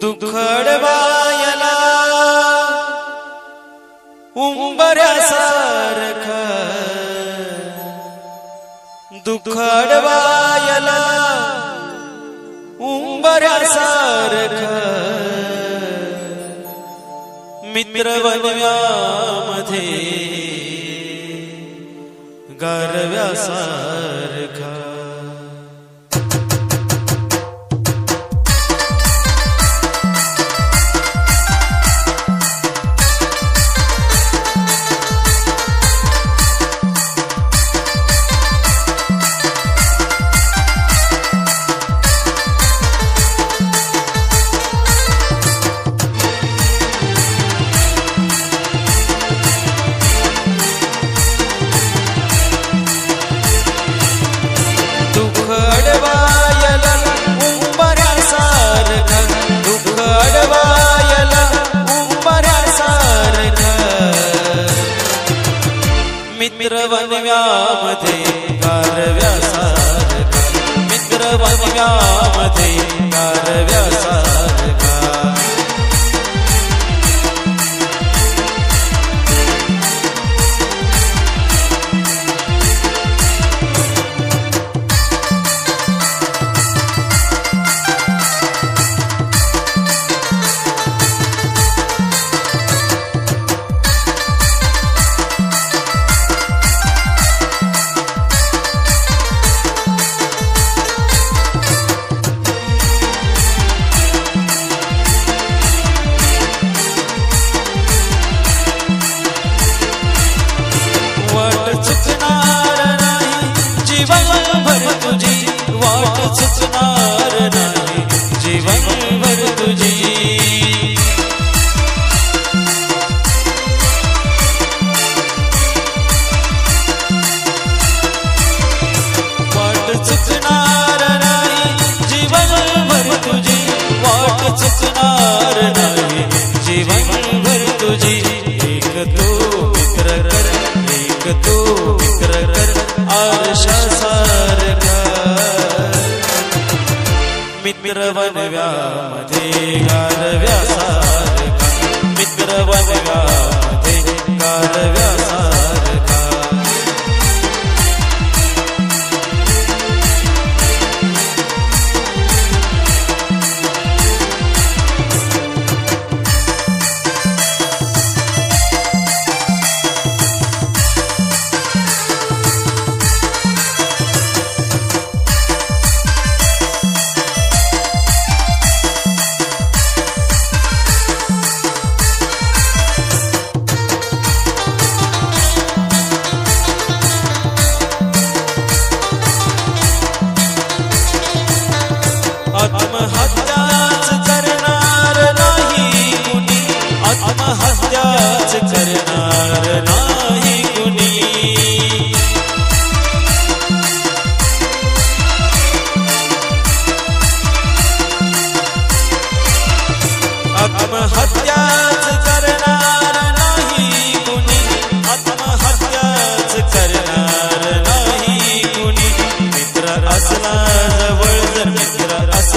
दुखडवायला उंबऱ्यासारख दुखडवायला उंबऱ्यासारख मित्र बनव्यामध्ये गारव्यासारखा बनव्यामध्ये कारव्यासारखा मित्र बनव्यामध्ये कारव्यासारखा जीवनभर तुझी वाट चुकणार नाही. जीवनभर तुझी. वाट चुकणार नाही. जीवनभर तुझी वाट चुकणार नाही. जीवनभर तुझी एक तू मित्र कर एक तू मित्र कर. आरशासारखा मित्र बनव्यामध्ये गारव्या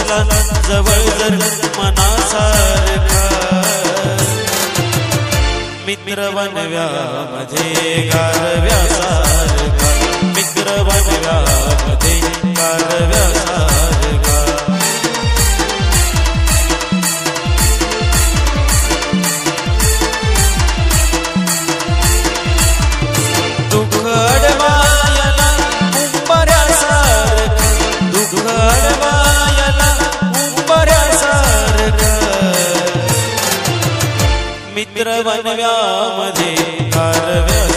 मित्र जवळ जर मनासारखा. मित्र बनव्या बनव्यामध्ये गारव्यासारखा વનવ્યામ જે કરવ્યા